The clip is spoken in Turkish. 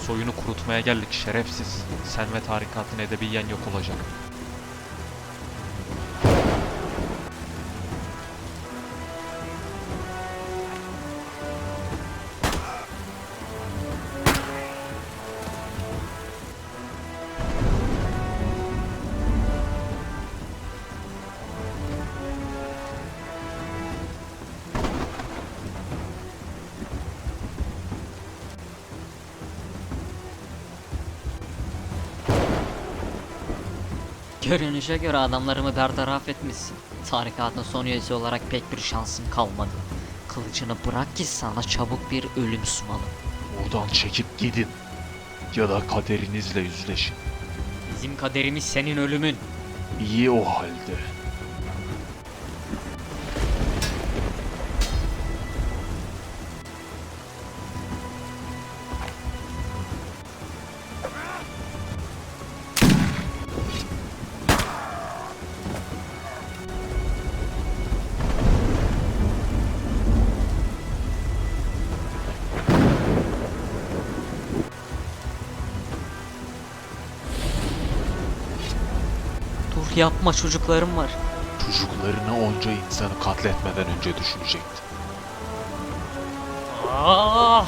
soyunu kurutmaya geldik şerefsiz. Sen ve tarikatın edebiyen yok olacak. Görünüşe göre adamlarımı bertaraf etmişsin. Tarikatın son üyesi olarak pek bir şansın kalmadı. Kılıcını bırak ki sana çabuk bir ölüm sunalım. Buradan çekip gidin. Ya da kaderinizle yüzleşin. Bizim kaderimiz senin ölümün. İyi o halde. Yapma çocuklarım var. Çocuklarını onca insanı katletmeden önce düşünecekti. Ah!